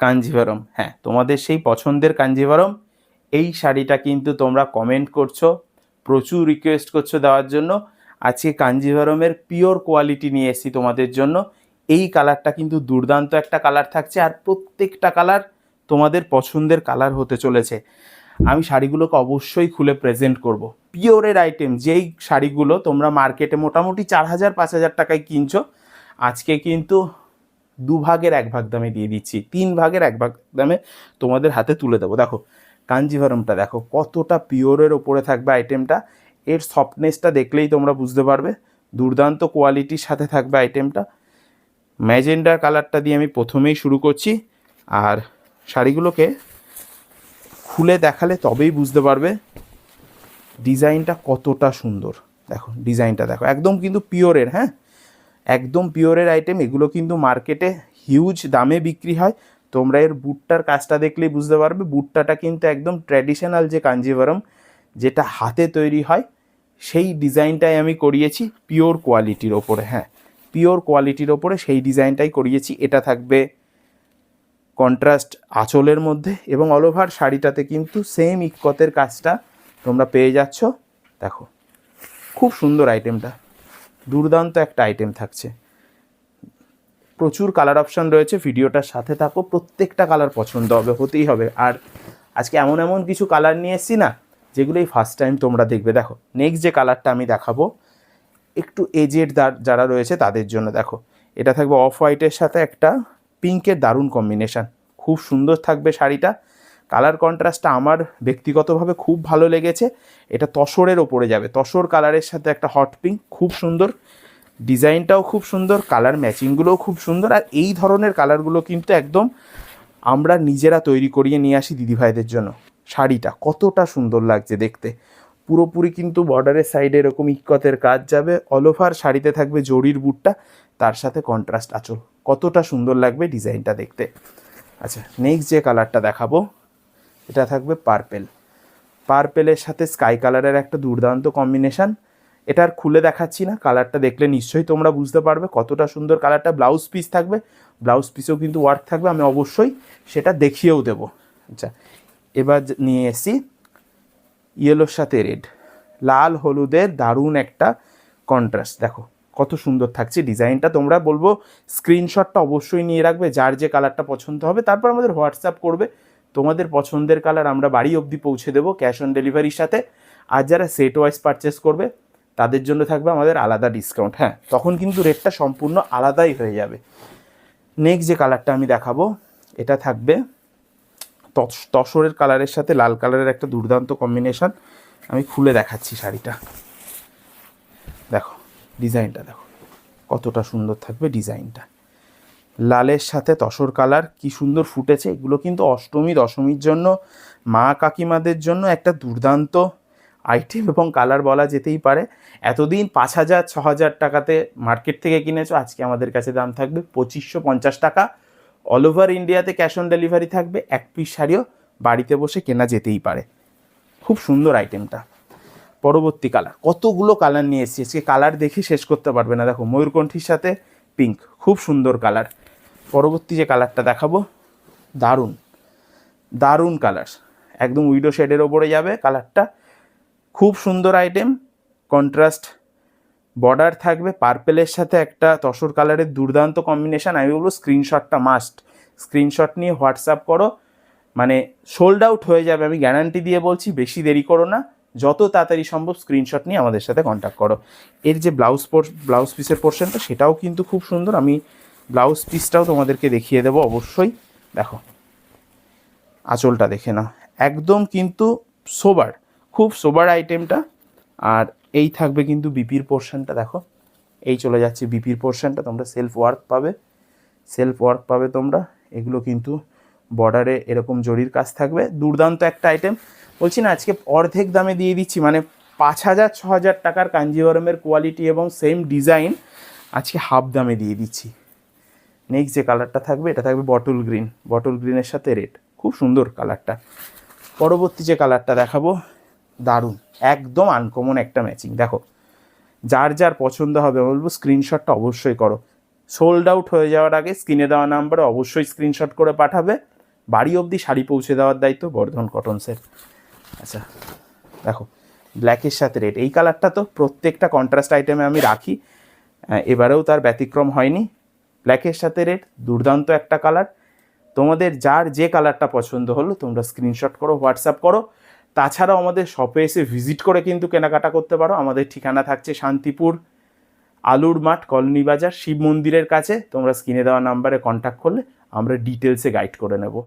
কাঞ্জিভারম। হ্যাঁ তোমাদের সেই পছন্দের কাঞ্জিভারম, এই শাড়িটা কিন্তু তোমরা কমেন্ট করছ, প্রচুর রিকোয়েস্ট করছ দেওয়ার জন্য। আজকে কাঞ্জিভারমের পিওর কোয়ালিটি নিয়ে এসেছি তোমাদের জন্য। এই কালারটা কিন্তু দুর্দান্ত একটা কালার থাকছে আর প্রত্যেকটা কালার তোমাদের পছন্দের কালার হতে চলেছে। আমি শাড়িগুলোকে অবশ্যই খুলে প্রেজেন্ট করব। পিওরের আইটেম যেই শাড়িগুলো তোমরা মার্কেটে মোটামুটি চার হাজার, পাঁচ হাজার টাকায় কিনছো, আজকে কিন্তু দু ভাগের এক ভাগ দামে দিয়ে দিচ্ছি, তিন ভাগের এক ভাগ দামে তোমাদের হাতে তুলে দেবো। দেখো, কাঞ্জিভারমটা দেখো, কতটা পিওরের ওপরে থাকবে আইটেমটা এর সফটনেসটা দেখলেই তোমরা বুঝতে পারবে, দুর্দান্ত কোয়ালিটির সাথে থাকবে আইটেমটা ম্যাজেন্ডার কালারটা দিয়ে আমি প্রথমেই শুরু করছি, আর শাড়িগুলোকে খুলে দেখালে তবেই বুঝতে পারবে ডিজাইনটা কতটা সুন্দর। দেখো ডিজাইনটা দেখো, একদম কিন্তু পিওরের হ্যাঁ? একদম পিওরের আইটেম এগুলো কিন্তু মার্কেটে হিউজ দামে বিক্রি হয়। তোমরা এর বুটটার কাজটা দেখলেই বুঝতে পারবে। বুটটাটা কিন্তু একদম ট্র্যাডিশনাল যে কাঞ্জিভারম যেটা হাতে তৈরি হয়, সেই ডিজাইনটাই আমি করিয়েছি পিওর কোয়ালিটির ওপরে হ্যাঁ। পিওর কোয়ালিটির ওপরে সেই ডিজাইনটাই করিয়েছি। এটা থাকবে কন্ট্রাস্ট আঁচলের মধ্যে এবং অল ওভার শাড়িটাতে কিন্তু সেম ইক্কতের কাজটা তোমরা পেয়ে যাচ্ছ। দেখো, খুব সুন্দর আইটেমটা দুর্দান্ত একটা আইটেম থাকছে। প্রচুর কালার অপশান রয়েছে, ভিডিওটার সাথে থাকো, প্রত্যেকটা কালার পছন্দ হবে, হতেই হবে। আর আজকে এমন এমন কিছু কালার নিয়ে এসেছি না, যেগুলোই ফার্স্ট টাইম তোমরা দেখবে। দেখো নেক্সট যে কালারটা আমি দেখাবো, একটু এজেড যারা রয়েছে তাদের জন্য দেখো। এটা থাকবে অফ হোয়াইটের সাথে একটা পিঙ্কের দারুণ কম্বিনেশান খুব সুন্দর থাকবে শাড়িটা। কালার কন্ট্রাস্টটা আমার ব্যক্তিগতভাবে খুব ভালো লেগেছে। এটা তসরের ওপরে যাবে। তসর কালারের সাথে একটা হট পিঙ্ক খুব সুন্দর। ডিজাইনটাও খুব সুন্দর, কালার ম্যাচিংগুলোও খুব সুন্দর। আর এই ধরনের কালারগুলো কিন্তু একদম আমরা নিজেরা তৈরি করিয়ে নিয়ে আসি দিদিভাইদের জন্য। শাড়িটা কতটা সুন্দর লাগছে দেখতে। পুরোপুরি কিন্তু বর্ডারের সাইডে এরকম ইক্কতের কাজ যাবে। অল ওভার শাড়িতে থাকবে জরির বুটটা, তার সাথে কন্ট্রাস্ট আঁচল। কতটা সুন্দর লাগবে ডিজাইনটা দেখতে। আচ্ছা নেক্সট যে কালারটা দেখাবো। এটা থাকবে পার্পেল পার্পেলের সাথে স্কাই কালারের একটা দুর্দান্ত কম্বিনেশান এটা আর খুলে দেখাচ্ছি না কালারটা দেখলে নিশ্চয়ই তোমরা বুঝতে পারবে কতটা সুন্দর কালারটা ব্লাউজ পিস থাকবে ব্লাউজ পিসেও কিন্তু ওয়ার্ক থাকবে, আমি অবশ্যই সেটা দেখিয়েও দেবো। আচ্ছা এবার নিয়ে এসি ইয়েলোর সাথে রেড লাল হলুদের দারুণ একটা কন্ট্রাস্ট দেখো, কত সুন্দর থাকছে ডিজাইনটা। তোমরা বলব স্ক্রিনশটটা অবশ্যই নিয়ে রাখবে, যার যে কালারটা পছন্দ হবে, তারপর আমাদের হোয়াটসঅ্যাপ করবে। তোমাদের পছন্দের কালার আমরা বাড়ি অবধি পৌঁছে দেবো ক্যাশ অন ডেলিভারির সাথে। আর যারা সেট ওয়াইজ পারচেস করবে, তাদের জন্য থাকবে আমাদের আলাদা ডিসকাউন্ট হ্যাঁ তখন কিন্তু রেটটা সম্পূর্ণ আলাদাই হয়ে যাবে। নেক্সট যে কালারটা আমি দেখাবো, এটা থাকবে তস- তসরের কালারের সাথে লাল কালারের একটা দুর্দান্ত কম্বিনেশন আমি খুলে দেখাচ্ছি শাড়িটা। দেখো ডিজাইনটা দেখো, কতটা সুন্দর থাকবে ডিজাইনটা লালের সাথে তসর কালার, কি সুন্দর ফুটেছে। এগুলো কিন্তু অষ্টমী, দশমীর জন্য মা কাকিমাদের জন্য একটা দুর্দান্ত আইটেম এবং কালার বলা যেতেই পারে। এতদিন পাঁচ হাজার, ছ হাজার টাকাতে মার্কেট থেকে কিনেছো, আজকে আমাদের কাছে দাম থাকবে পঁচিশশো পঞ্চাশ টাকা। অল ওভার ইন্ডিয়াতে ক্যাশ অন ডেলিভারি থাকবে, এক পিস শাড়িও বাড়িতে বসে কেনা যেতেই পারে। খুব সুন্দর আইটেমটা পরবর্তী কালার কতগুলো কালার নিয়ে এসেছি? আজকে কালার দেখে শেষ করতে পারবে না। দেখো, ময়ূরকণ্ঠীর সাথে পিঙ্ক খুব সুন্দর কালার পরবর্তী যে কালারটা দেখাবো, দারুণ দারুণ কালার একদম উইডো শেডের ওপরে যাবে কালারটা খুব সুন্দর আইটেম কন্ট্রাস্ট বর্ডার থাকবে পার্পেলের সাথে একটা তসর কালারের দুর্দান্ত কম্বিনেশান আমি বলব স্ক্রিনশটটা মাস্ট স্ক্রিনশট নিয়ে হোয়াটসঅ্যাপ করো মানে সোল্ড আউট হয়ে যাবে, আমি গ্যারান্টি দিয়ে বলছি, বেশি দেরি করো না, যত তাড়াতাড়ি সম্ভব স্ক্রিনশট নিয়ে আমাদের সাথে কন্ট্যাক্ট করো। এর যে ব্লাউজ ব্লাউজ পিসের পোর্শনটা সেটাও কিন্তু খুব সুন্দর, আমি ব্লাউজ পিসটাও তোমাদেরকে দেখিয়ে দেবো অবশ্যই। দেখো, আঁচলটা দেখে নাও। একদম কিন্তু সোবার, খুব সোবার আইটেমটা আর এই থাকবে কিন্তু বিপির পোর্শনটা দেখো। এই চলে যাচ্ছে বিপির পোর্শনটা তোমরা সেলফ ওয়ার্ক পাবে। সেলফ ওয়ার্ক পাবে তোমরা। এগুলো কিন্তু বর্ডারে এরকম জরির কাজ থাকবে। দুর্দান্ত একটা আইটেম বলছি না, আজকে অর্ধেক দামে দিয়ে দিচ্ছি মানে পাঁচ হাজার ছ হাজার টাকার কাঞ্জিভরমের কোয়ালিটি এবং সেম ডিজাইন আজকে হাফ দামে দিয়ে দিচ্ছি। নেক্সট যে কালারটা থাকবে, এটা থাকবে বটল গ্রিন বটল গ্রিনের সাথে রেড খুব সুন্দর কালারটা পরবর্তী যে কালারটা দেখাবো, দারুণ। একদম আনকমন একটা ম্যাচিং দেখো, যার যার পছন্দ হবে বলব স্ক্রিনশটটা অবশ্যই করো। সোল্ড আউট হয়ে যাওয়ার আগে স্ক্রিনে দেওয়া নাম্বারে অবশ্যই স্ক্রিনশট করে পাঠাবে। বাড়ি অবধি শাড়ি পৌঁছে দেওয়ার দায়িত্ব বর্ধন কটনসের আচ্ছা দেখো ব্ল্যাকের সাথে রেড এই কালারটা তো প্রত্যেকটা কন্ট্রাস্ট আইটেমে আমি রাখি। এবারেও তার ব্যতিক্রম হয়নি। ব্ল্যাকের সাথে রেড দুর্দান্ত একটা কালার তোমাদের যার যে কালারটা পছন্দ হলো, তোমরা স্ক্রিনশট করো হোয়াটসঅ্যাপ করো। তাছাড়াও আমাদের শপে এসে ভিজিট করে কিন্তু কেনাকাটা করতে পারো। আমাদের ঠিকানা থাকছে শান্তিপুর, আলুর মাঠ, কলোনি বাজার, শিব মন্দিরের কাছে। তোমরা স্ক্রিনে দেওয়া নাম্বারে কন্ট্যাক্ট করলে আমরা ডিটেলসে গাইড করে নেব।